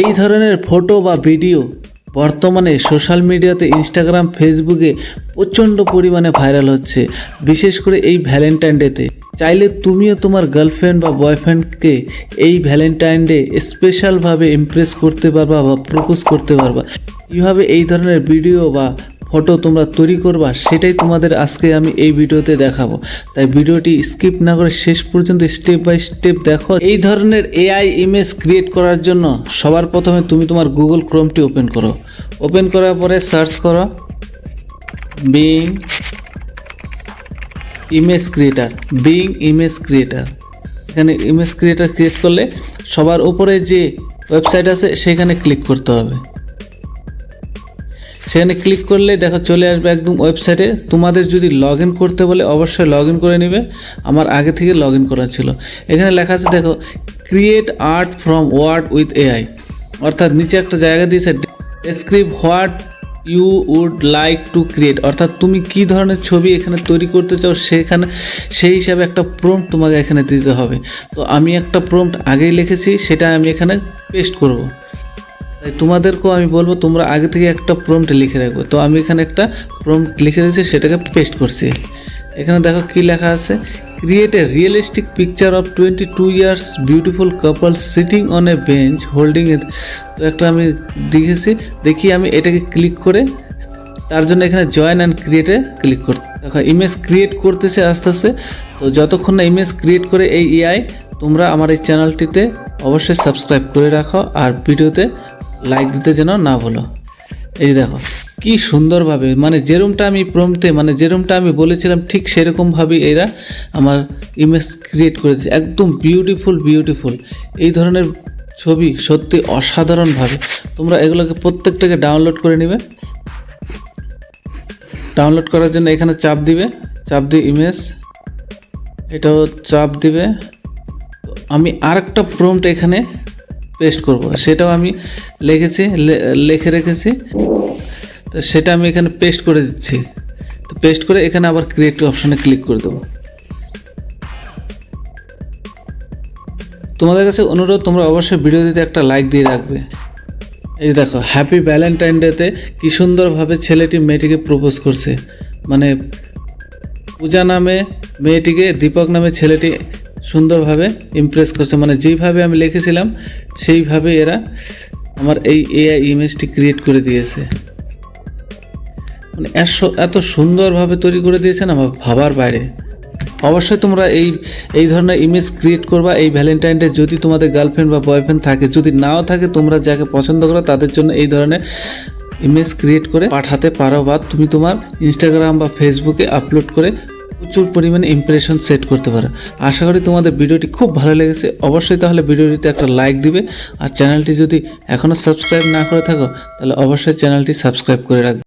এই ধরনের ফটো বা ভিডিও বর্তমানে সোশ্যাল মিডিয়াতে ইনস্টাগ্রাম, ফেসবুকে প্রচণ্ড পরিমাণে ভাইরাল হচ্ছে। বিশেষ করে এই ভ্যালেন্টাইন ডেতে চাইলে তুমিও তোমার গার্লফ্রেন্ড বা বয়ফ্রেন্ডকে এই ভ্যালেন্টাইন ডে স্পেশালভাবে ইমপ্রেস করতে পারবা বা প্রপোজ করতে পারবা। কীভাবে এই ধরনের ভিডিও বা ফটো তোমরা তৈরি করবা, সেটাই তোমাদের আজকে আমি এই ভিডিওতে দেখাবো। তাই ভিডিওটি স্কিপ না করে শেষ পর্যন্ত স্টেপ বাই স্টেপ দেখো। এই ধরনের এআই ইমেজ ক্রিয়েট করার জন্য সবার প্রথমে তুমি তোমার গুগল ক্রোমটি ওপেন করো। ওপেন করার পরে সার্চ করো Bing image creator Bing image creator এখানে ইমেজ ক্রিয়েটার ক্রিয়েট করলে সবার উপরে যে ওয়েবসাইট আছে, সেখানে ক্লিক করতে হবে। সেখানে ক্লিক করলে দেখো চলে আসবে একদম ওয়েবসাইটে তোমাদের যদি লগ করতে বলে, অবশ্যই লগ করে নেবে। আমার আগে থেকে লগ করা ছিল। এখানে লেখা আছে, দেখো create art from word with AI অর্থাৎ নিচে একটা জায়গা দিয়েছে describe what you would like to create অর্থাৎ তুমি কি ধরনের ছবি এখানে তৈরি করতে চাও, সেখানে, সেই হিসাবে একটা প্রম্পট তোমাকে এখানে দিতে হবে। তো আমি একটা প্রম্পট আগেই লিখেছি, সেটা আমি এখানে পেস্ট করব। তোমাদেরকেও আমি বলব, তোমরা আগে থেকে একটা প্রম্পট লিখে রাখবে তো আমি এখানে একটা প্রম্পট লিখে রেখেছি সেটাকে পেস্ট করছি। এখানে দেখো কি লেখা আছে create a realistic picture of twenty two years beautiful couple sitting on a bench holding a তো একটা আমি দেখেছি, দেখি আমি এটাকে ক্লিক করে, তার জন্য এখানে জয়েন অ্যান্ড ক্রিয়েটে ক্লিক করতে দেখো ইমেজ ক্রিয়েট করতেছে আস্তে আস্তে। তো যতক্ষণ না ইমেজ ক্রিয়েট করে এই এআই তোমরা আমার এই চ্যানেলটিতে অবশ্যই সাবস্ক্রাইব করে রাখো, আর ভিডিওতে লাইক দিতে যেন না ভুলো। এই দেখো, কি সুন্দরভাবে মানে যেরমটা আমি প্রমতে মানে যেরমটা আমি বলেছিলাম, ঠিক সেরকমভাবেই এরা আমার ইমেজ ক্রিয়েট করেছে। একদম বিউটিফুল বিউটিফুল এই ধরনের ছবি সত্যি অসাধারণভাবে। তোমরা এগুলোকে প্রত্যেকটাকে ডাউনলোড করে নেবে। ডাউনলোড করার জন্য এখানে চাপ দিবে, চাপ দিয়ে ইমেজ এটাও চাপ দিবে। আমি আরেকটা প্রম্পট এখানে পেস্ট করব। সেটাও আমি লিখেছি লিখে রেখেছি। তো সেটা আমি এখানে পেস্ট করে দিচ্ছি। তো পেস্ট করে এখানে আবার ক্রিয়েট অপশানে ক্লিক করে দেবো। তোমাদের কাছে অনুরোধ, তোমরা অবশ্যই ভিডিওটিতে একটা লাইক দিয়ে রাখবে। এই যে দেখো হ্যাপি ভ্যালেন্টাইন ডেতে কি সুন্দরভাবে ছেলেটি মেয়েটিকে প্রপোজ করছে। মানে পূজা নামে মেয়েটিকে, দীপক নামে ছেলেটি সুন্দরভাবে ইমপ্রেস করছে। মানে যেইভাবে আমি লিখেছিলাম, সেইভাবে এরা আমার এই এআই ইমেজটি ক্রিয়েট করে দিয়েছে। মানে এত সুন্দরভাবে তৈরি করে দিয়েছে না আমার ভাবার বাইরে। অবশ্যই তোমরা এই এই ধরনের ইমেজ ক্রিয়েট করবা। এই ভ্যালেন্টাইন ডে যদি তোমাদের গার্লফ্রেন্ড বা বয়ফ্রেন্ড থাকে, যদি নাও থাকে, তোমরা যাকে পছন্দ করো, তাদের জন্য এই ধরনের ইমেজ ক্রিয়েট করে পাঠাতে পারো। বা তুমি তোমার ইনস্টাগ্রাম বা ফেসবুকে আপলোড করে প্রচুর পরিমাণে ইমপ্রেশন সেট করতে পারো। আশা করি তোমাদের ভিডিওটি খুব ভালো লেগেছে। অবশ্যই তাহলে ভিডিওটিতে একটা লাইক দিবে। আর চ্যানেলটি যদি এখনও সাবস্ক্রাইব না করে থাকো, তাহলে অবশ্যই চ্যানেলটি সাবস্ক্রাইব করে রাখবে।